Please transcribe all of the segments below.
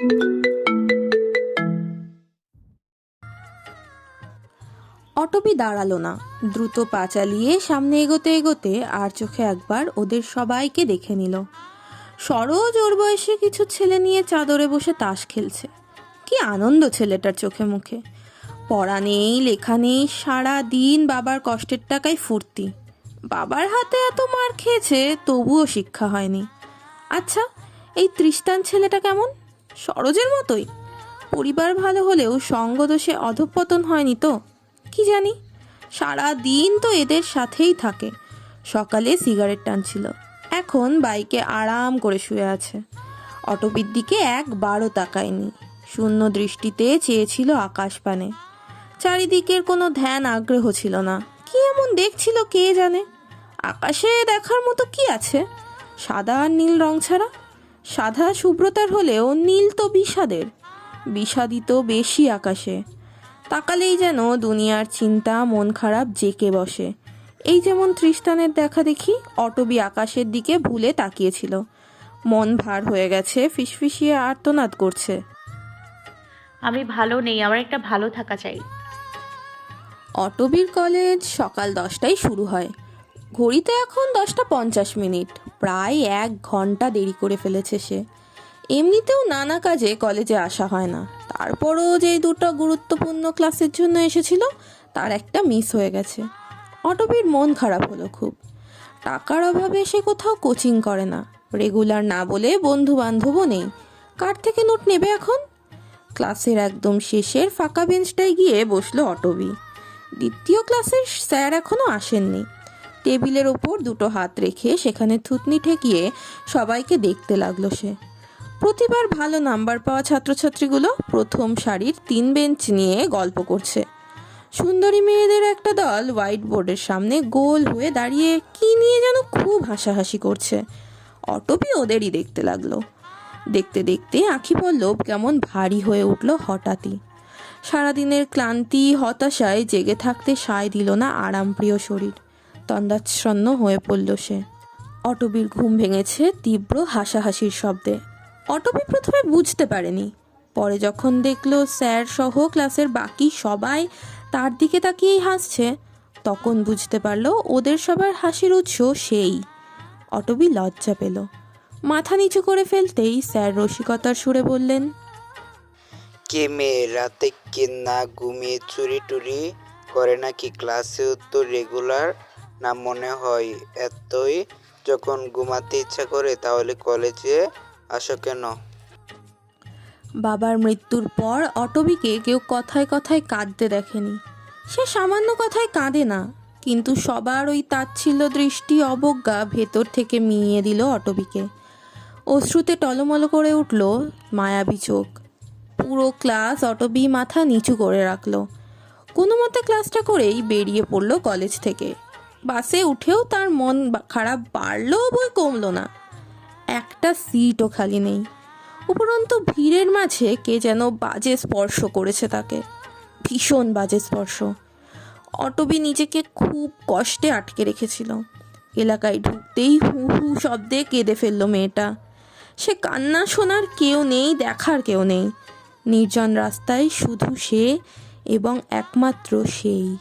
অটবি দাঁড়াল না। দ্রুত পা চালিয়ে সামনে এগোতে এগোতে আর চোখে একবার ওদের সবাইকে দেখে নিল। সরোজ ওর বয়সে কিছু ছেলে নিয়ে চাদরে বসে তাস খেলছে। কি আনন্দ ছেলেটার চোখে মুখে। পড়া নেই, লেখা নেই, সারা দিন বাবার কষ্টের টাকায় ফুর্তি। বাবার হাতে এত মার খেয়েছে, তবুও শিক্ষা হয়নি। আচ্ছা এই তৃষ্টান ছেলেটা কেমন? সরোজের মতোই। পরিবার ভালো হলেও সঙ্গদোষে অধঃপতন হয়নি তো? কি জানি? সারা দিন তো এদের সাথেই থাকে। সকালে সিগারেট টানছিল। এখন বাইকে আরাম করে শুয়ে আছে। অটোপির দিকে একবারও তাকায়নি। শূন্য দৃষ্টিতে চেয়েছিল আকাশ পানে। চারিদিকের কোনো ধ্যান আগ্রহ ছিল না। কি এমন দেখছিল কে জানে? আকাশে দেখার মতো কি আছে? সাদা আর নীল রং ছাড়া? সাদা শুভ্রতার হলেও নীল তো বিষাদের বিষাদিত বেশি আকাশে। তাকালেই যেন দুনিয়ার চিন্তা মন খারাপ জেকে বসে। এই যেমন তৃষ্টানের দেখা দেখি অটবি আকাশের দিকে ভুলে তাকিয়েছিল। মন ভার হয়ে গেছে ফিসফিসিয়ে আর্তনাদ করছে। আমি ভালো নেই আমার একটা ভালো থাকা চাই। অটবির কলেজ সকাল দশটায় শুরু হয়। ঘড়িতে এখন দশটা পঞ্চাশ মিনিট। প্রায় এক ঘণ্টা দেরি করে ফেলেছে সে। এমনিতেও নানা কাজে কলেজে আসা হয় না। তারপরও যে দুটো গুরুত্বপূর্ণ ক্লাসের জন্য এসেছিল, তার একটা মিস হয়ে গেছে। অটবির মন খারাপ হলো খুব। টাকার অভাবে সে কোথাও কোচিং করে না। রেগুলার না বলে বন্ধু বান্ধবও নেই। কার থেকে নোট নেবে এখন? ক্লাসের একদম শেষের ফাঁকা বেঞ্চটায় গিয়ে বসল অটবি। দ্বিতীয় ক্লাসের স্যার এখনও আসেননি। টেবিলের ওপর দুটো হাত রেখে সেখানে থুতনি ঠেকিয়ে সবাইকে দেখতে লাগল সে। প্রতিবার ভালো নাম্বার পাওয়া ছাত্রছাত্রীগুলো প্রথম সারির তিন বেঞ্চ নিয়ে গল্প করছে। সুন্দরী মেয়েদের একটা দল হোয়াইট বোর্ডের সামনে গোল হয়ে দাঁড়িয়ে কি নিয়ে যেন খুব হাসাহাসি করছে। অটোপি ওদেরই দেখতে লাগল। দেখতে দেখতে আঁখি পল্লব কেমন ভারী হয়ে উঠল হঠাৎই। সারাদিনের ক্লান্তি, হতাশায় জেগে থাকতে সায় দিল না আরামপ্রিয় শরীর। তন্দাচ্ছন্ন হয়ে পড়ল সে। অটবির ঘুম ভেঙেছে তীব্র হাসাহাসির শব্দে। অটবি প্রথমে বুঝতে পারেনি। পরে যখন দেখল স্যার সহ ক্লাসের বাকি সবাই তার দিকে তাকিয়েই হাসছে, তখন বুঝতে পারল ওদের সবার হাসির উৎস সেই। অটবি লজ্জা পেল। মাথা নিচু করে ফেলতেই স্যার রসিকতার সুরে বললেন, কে মেয়ে রাতে কে না ঘুমিয়ে চুরি টুরি করে নাকি ক্লাসেও তো রেগুলার না মনে হয় এতই। যখন ঘুমাতে ইচ্ছা করে, তাহলে কলেজে আসো কেন? বাবার মৃত্যুর পর অটবিকে কেউ কথায় কথায় কাঁদতে দেখেনি। সে সামান্য কথায় কাঁদে না, কিন্তু সবার ওই তাচ্ছিল্য দৃষ্টি অবজ্ঞা ভেতর থেকে মিইয়ে দিল অটবিকে। অশ্রুতে টলমল করে উঠল মায়াবী চোখ। পুরো ক্লাস অটবি মাথা নিচু করে রাখল। কোনো মতে ক্লাসটা করেই বেরিয়ে পড়ল কলেজ থেকে। বাসে উঠেও তার মন খারাপ বাড়লো বই কমলো না। একটা সিটও খালি নেই। উপরন্তু ভিড়ের মাঝে কে যেন বাজে স্পর্শ করেছে তাকে। ভীষণ বাজে স্পর্শ। অটবি নিজেকে খুব কষ্টে আটকে রেখেছিল। এলাকায় ঢুকতেই হু হু শব্দে কেঁদে ফেলল মেয়েটা। সে কান্না শোনার কেউ নেই, দেখার কেউ নেই। নির্জন রাস্তায় শুধু সে এবং একমাত্র সেই।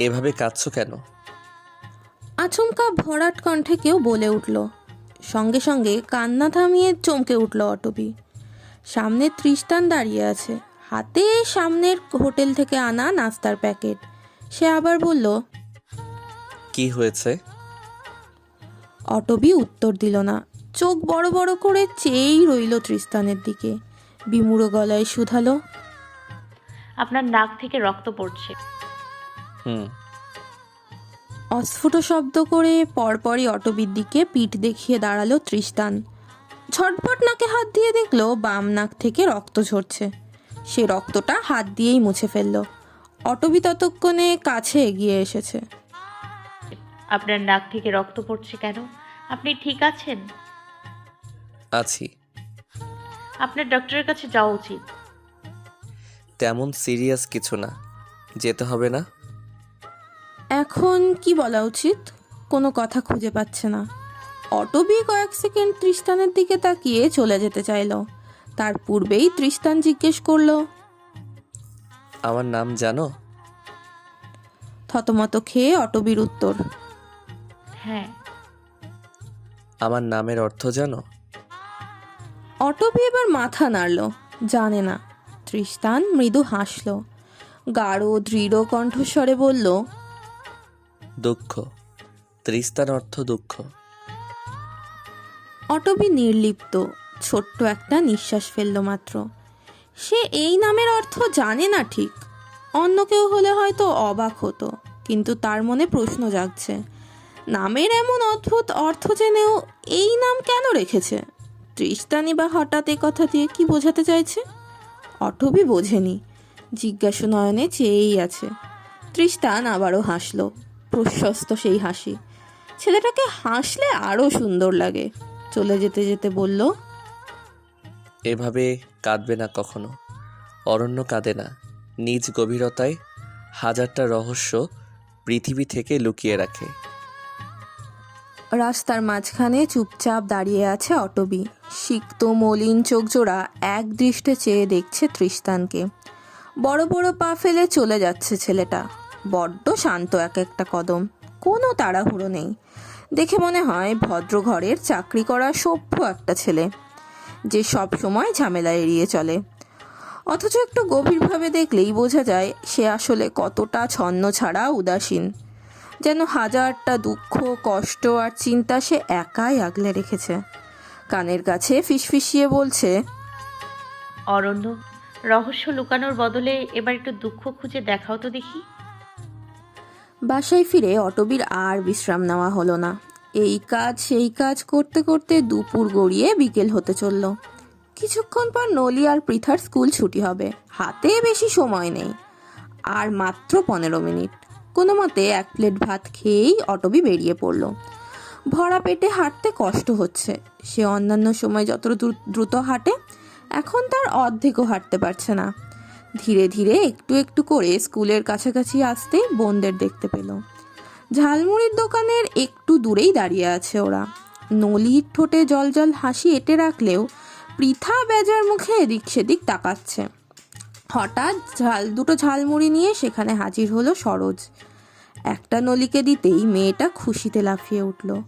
এভাবে কাঁদছো কেন? আচমকা ভরাট কণ্ঠে কেউ বলে উঠল। সঙ্গে সঙ্গে কান্না থামিয়ে চমকে উঠল অটবি। সামনে ত্রিস্তান দাঁড়িয়ে আছে। হাতে সামনের হোটেল থেকে আনা নাস্তার প্যাকেট। সে আবার বলল কি হয়েছে? অটবি উত্তর দিল না। চোখ বড় বড় করে চেয়েই রইল ত্রিস্তানের দিকে। বিমুড়ো গলায় শুধালো আপনার নাক থেকে রক্ত পড়ছে। অস্ফুট শব্দ করে পরপরই অটবির দিকে পিঠ দেখিয়ে দাঁড়াল তৃষ্টান ঝটপট নাকে হাত দিয়ে দেখল বাম নাক থেকে রক্ত ঝরছে। সে রক্তটা হাত দিয়েই মুছে ফেলল। অটবি ততক্ষণে কাছে এগিয়ে এসেছে। আপনার নাক থেকে রক্ত পড়ছে কেন? আপনি ঠিক আছেন? আছি। আপনার ডক্টরের কাছে যাওয়া উচিত। তেমন সিরিয়াস কিছু না। যেতে হবে না? এখন কি বলা উচিত? কোনো কথা খুঁজে পাচ্ছে না। অটবি কয়েক সেকেন্ড তৃষ্টানের দিকে তাকিয়ে চলে যেতে চাইলো। তার পূর্বেই তৃষ্টান জিজ্ঞেস করল আমার নাম জানো? থতমত খেয়ে অটবির উত্তর হ্যাঁ। আমার নামের অর্থ জানো? অটবি এবার মাথা নাড়ল জানে না। তৃষ্টান মৃদু হাসল। গাঢ় দৃঢ় কণ্ঠস্বরে বলল ত্রিস্তান অর্থ দুঃখ। অটবি নির্লিপ্ত, ছোট্ট একটা নিঃশ্বাস ফেলল মাত্র। সে এই নামের অর্থ জানে না ঠিক। অন্য কেউ হলে হয়তো অবাক হতো, কিন্তু তার মনে প্রশ্ন জাগছে, নামের এমন অদ্ভুত অর্থ জেনেও এই নাম কেন রেখেছে? তৃষ্টানি বা হঠাৎ এ কথা দিয়ে কি বোঝাতে চাইছে? অটবি বোঝেনি, জিজ্ঞাসু নয়নে চেয়েই আছে। তৃষ্টান আবারও হাসলো, প্রশস্ত সেই হাসি। ছেলেটাকে হাসলে আরও সুন্দর লাগে। চলে যেতে যেতে বলল এভাবে কাঁদবে না কখনো। অরণ্য কাঁদে না। নিজ গভীরতায় হাজারটা রহস্য পৃথিবী থেকে লুকিয়ে রাখে। রাস্তার মাঝখানে চুপচাপ দাঁড়িয়ে আছে অটবি। সিক্ত মলিন চোখজোড়া এক দৃষ্টে চেয়ে দেখছে তৃষ্তানকে বড় বড় পা ফেলে চলে যাচ্ছে ছেলেটা। বড্ড শান্ত এক একটা কদম। কোনো তাড়াহুড়ো নেই। দেখে মনে হয় ভদ্র ঘরের চাকরি করা সভ্য একটা ছেলে, যে সব সময় ঝামেলা এড়িয়ে চলে। অথচ একটু গভীরভাবে দেখলেই বোঝা যায় সে আসলে কতটা ছন্ন ছাড়া উদাসীন। যেন হাজারটা দুঃখ, কষ্ট আর চিন্তা সে একাই আগলে রেখেছে। কানের কাছে ফিসফিসিয়ে বলছে, অরণ্য, রহস্য লুকানোর বদলে এবার একটু দুঃখ খুঁজে দেখাও তো দেখি। বাসায় ফিরে অটবির আর বিশ্রাম নেওয়া হলো না। এই কাজ, সেই কাজ করতে করতে দুপুর গড়িয়ে বিকেল হতে চলল। কিছুক্ষণ পর নলি আর পৃথার স্কুল ছুটি হবে। হাতে বেশি সময় নেই। আর মাত্র পনেরো মিনিট। কোনো মতে এক প্লেট ভাত খেয়েই অটবি বেরিয়ে পড়ল। ভরা পেটে হাঁটতে কষ্ট হচ্ছে। সে অন্যান্য সময় যত দ্রু- দ্রুত হাঁটে, এখন তার অর্ধেকও হাঁটতে পারছে না। ধীরে ধীরে একটু একটু করে স্কুলের কাছাকাছি আসতে বোনদের দেখতে পেল। ঝালমুড়ির দোকানের একটু দূরেই দাঁড়িয়ে আছে ওরা। নলির ঠোঁটে জল জল হাসি এঁটে রাখলেও পৃথা বেজার মুখে এদিক সেদিক তাকাচ্ছে। হঠাৎ ঝাল, দুটো ঝালমুড়ি নিয়ে সেখানে হাজির হলো সরোজ। একটা নলিকে দিতেই মেয়েটা খুশিতে লাফিয়ে উঠল।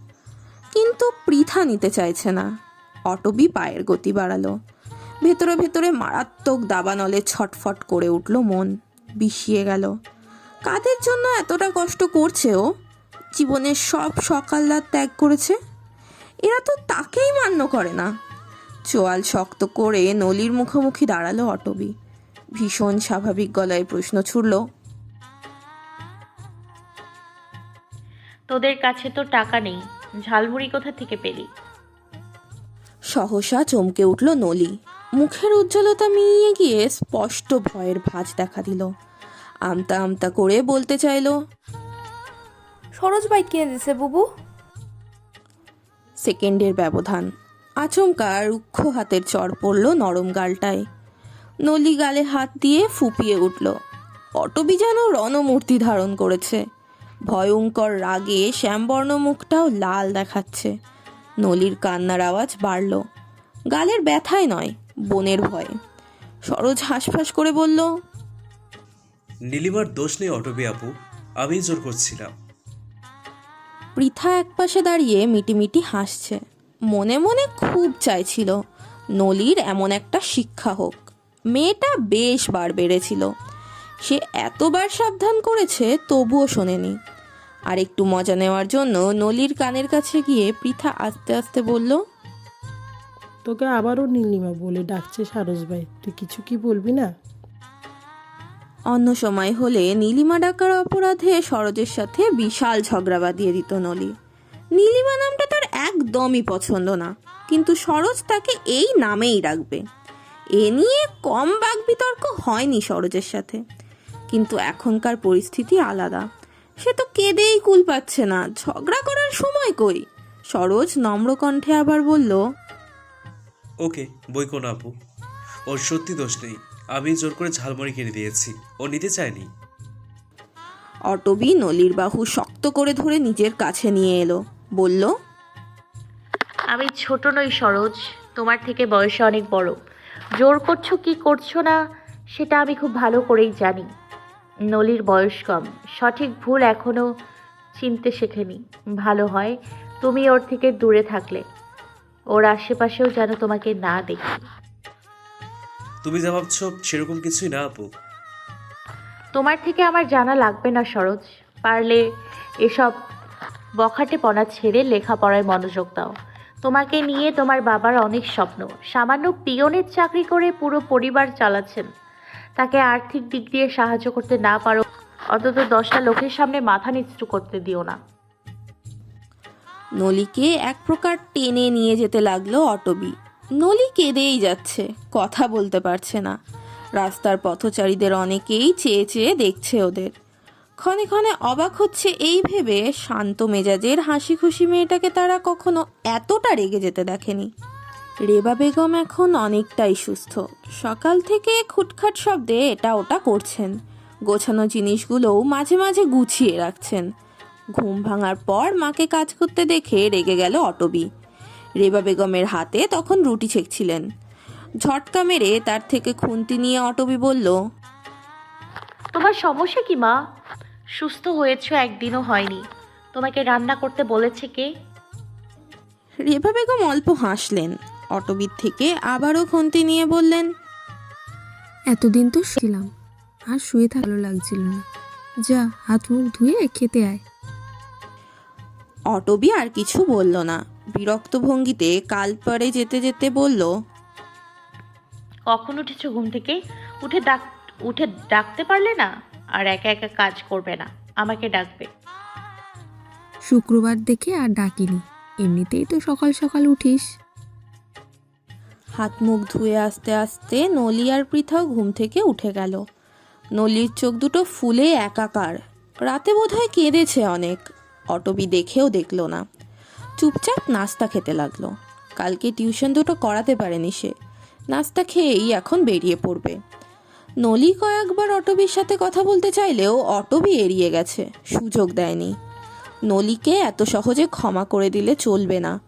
কিন্তু পৃথা নিতে চাইছে না। অটবি পায়ের গতি বাড়ালো। ভেতরে ভেতরে মারাত্মক দাবানলে ছটফট করে উঠল মন বিষিয়ে গেল। কাদের জন্য এতটা কষ্ট করছে ও? জীবনের সব সকাল্লাদ ত্যাগ করেছে? এরা তো তাকেই মান্য করে না। চোয়াল শক্ত করে নলির মুখোমুখি দাঁড়াল অটবি। ভীষণ স্বাভাবিক গলায় প্রশ্ন ছুড়ল তোদের কাছে তো টাকা নেই ঝালমুড়ি কোথা থেকে পেলি? সহসা চমকে উঠল নলি। মুখের উজ্জ্বলতা মিলিয়ে গিয়ে স্পষ্ট ভয়ের ভাঁজ দেখা দিল। আমতা আমতা করে বলতে চাইলো সরোজ ভাই কিনে দিছে বুবু? সেকেন্ডের ব্যবধান। আচমকা রুক্ষ হাতের চড় পড়ল নরম গালটায়। নলি গালে হাত দিয়ে ফুপিয়ে উঠল অটবি যেন রণমূর্তি ধারণ করেছে। ভয়ঙ্কর রাগে শ্যামবর্ণ মুখটাও লাল দেখাচ্ছে। নলির কান্নার আওয়াজ বাড়ল। গালের ব্যথায় নয় বনের ভয়ে। সরোজ হাঁসফাঁস করে বলল নীলিমার দোষ নেই অটবি আপু আমি জোর করছিলাম। পৃথা একপাশে দাঁড়িয়ে মিটিমিটি হাসছে। মনে মনে খুব চাইছিল নলির এমন একটা শিক্ষা হোক। মেয়েটা বেশ বার বেড়েছিল। সে এতবার সাবধান করেছে তবুও শোনেনি। আর একটু মজা নেওয়ার জন্য নলির কানের কাছে গিয়ে পৃথা আস্তে আস্তে বলল তোকে আবারও নীলিমা বলে ডাকছে সারস ভাই। তুই কিছু কি বলবি না? অন্য সময় হলে নীলিমা ডাকার অপরাধে সরোজের সাথে বিশাল ঝগড়া বাঁধিয়ে দিত নলি। নীলিমা নামটা তার একদমই পছন্দ না, কিন্তু সরোজ তাকে এই নামেই রাখবে এ নিয়ে কম বাক বিতর্ক হয়নি সরোজের সাথে। কিন্তু এখনকার পরিস্থিতি আলাদা। সে তো কেঁদেই কুল পাচ্ছে না। ঝগড়া করার সময় কই? সরোজ নম্রকণ্ঠে আবার বলল ওকে বই কোন আপু? ওর সত্যি দোষ নেই। আমি জোর করে ঝালমুড়ি কিনে দিয়েছি। ও নিতে চায়নি। অটবি নলির বাহু শক্ত করে ধরে নিজের কাছে নিয়ে এলো। বলল আমি ছোট নই সরোজ তোমার থেকে বয়সে অনেক বড়। জোর করছ কি করছ না সেটা আমি খুব ভালো করেই জানি। নলির বয়স কম। সঠিক ভুল এখনও চিনতে শেখেনি। ভালো হয় তুমি ওর থেকে দূরে থাকলে। ওর আশেপাশেও যেন তোমাকে না দেখি। তুমি যা ভাবছ সেরকম কিছুই না আপু। তোমার থেকে আমার জানা লাগবে না সরোজ। পারলে এসব বখাটে পনা ছেড়ে লেখাপড়ায় মনোযোগ দাও। তোমাকে নিয়ে তোমার বাবার অনেক স্বপ্ন। সামান্য পিয়নের চাকরি করে পুরো পরিবার চালাচ্ছেন। তাকে আর্থিক দিক দিয়ে সাহায্য করতে না পারো অন্তত দশটা লোকের সামনে মাথা নিচু করতে দিও না। নলিকে এক প্রকার টেনে নিয়ে যেতে লাগল অটবি। নলি কেঁদেই যাচ্ছে, কথা বলতে পারছে না। রাস্তার পথচারীদের অনেকেই চেয়ে চেয়ে দেখছে ওদের। ক্ষণে ক্ষণে অবাক হচ্ছে এই ভেবে, শান্ত মেজাজের হাসি খুশি মেয়েটাকে তারা কখনো এতটা রেগে যেতে দেখেনি। রেবা বেগম এখন অনেকটাই সুস্থ। সকাল থেকে খুটখাট শব্দে এটা ওটা করছেন। গোছানো জিনিসগুলোও মাঝে মাঝে গুছিয়ে রাখছেন। ঘুম ভাঙার পর মাকে কাজ করতে দেখে রেগে গেল অটবি। রেবা বেগমের হাতে তখন রুটি ছেঁকছিলেন। ঝটকা মেরে তার থেকে খুন্তি নিয়ে অটবি বলল তোমার সমস্যা কি মা? সুস্থ হয়েছ একদিনও হয়নি। তোমাকে রান্না করতে বলেছে কে? রেবা বেগম অল্প হাসলেন। অটবির থেকে আবারও খুন্তি নিয়ে বললেন এতদিন তো ছিলাম আর শুয়ে থাকা ভালো লাগছিল না। যা হাত মুখ ধুয়ে খেতে আয়। অটবি আর কিছু বলল না। বিরক্ত ভঙ্গিতে কাল পরে যেতে যেতে বলল কখন উঠেছো ঘুম থেকে? উঠে ডাক উঠে ডাকতে পারলে না? আর একা একা কাজ করবে না। আমাকে ডাকবে। শুক্রবার দেখে আর ডাকিনি। এমনিতেই তো সকাল সকাল উঠিস। হাত মুখ ধুয়ে আস্তে আস্তে নলি আর পৃথাও ঘুম থেকে উঠে গেল। নলির চোখ দুটো ফুলে একাকার। রাতে বোধহয় কেঁদেছে অনেক। অটবি দেখেও দেখল না। চুপচাপ নাস্তা খেতে লাগল। কালকে টিউশন দুটো করাতে পারেনি সে। নাস্তা খেয়েই এখন বেরিয়ে পড়বে। নলি কয়েকবার অটবির সাথে কথা বলতে চাইলেও অটবি এড়িয়ে গেছে, সুযোগ দেয়নি। নলিকে এত সহজে ক্ষমা করে দিলে চলবে না।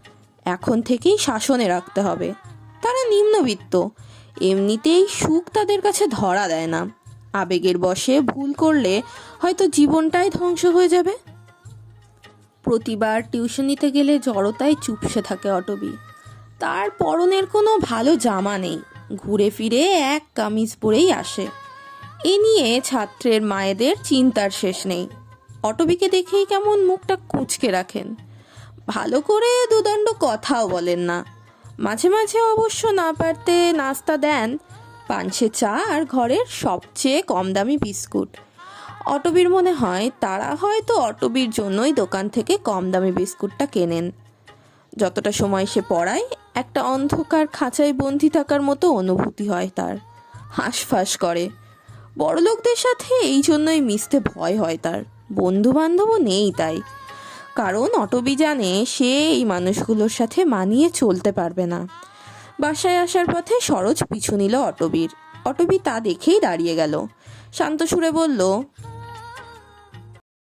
এখন থেকেই শাসনে রাখতে হবে। তারা নিম্নবিত্ত। এমনিতেই সুখ তাদের কাছে ধরা দেয় না। আবেগের বশে ভুল করলে হয়তো জীবনটাই ধ্বংস হয়ে যাবে। প্রতিবার টিউশন নিতে গেলে জড়তায় চুপসে থাকে অটবি। তার পরনের কোনো ভালো জামা নেই। ঘুরে ফিরে এক কামিজ পরেই আসে। এ নিয়ে ছাত্রের মায়েদের চিন্তার শেষ নেই। অটবিকে দেখেই কেমন মুখটা কুঁচকে রাখেন। ভালো করে দুদণ্ড কথাও বলেন না। মাঝে মাঝে অবশ্য না পারতে নাস্তা দেন। পাঞ্চে চা আর ঘরের সবচেয়ে কম দামি বিস্কুট। অটবির মনে হয় তারা হয়তো অটবির জন্যই দোকান থেকে কম দামি বিস্কুটটা কেনেন। যতটা সময় সে পড়ায়, একটা অন্ধকার খাঁচায় বন্দি থাকার মতো অনুভূতি হয় তার। হাঁসফাঁস করে। বড়লোকদের সাথে এই জন্যই মিশতে ভয় হয় তার। বন্ধু বান্ধবও নেই তাই। কারণ অটবি জানে সে এই মানুষগুলোর সাথে মানিয়ে চলতে পারবে না। বাসায় আসার পথে সরোজ পিছু নিল অটবির। অটবি তা দেখেই দাঁড়িয়ে গেল। শান্ত সুরে বলল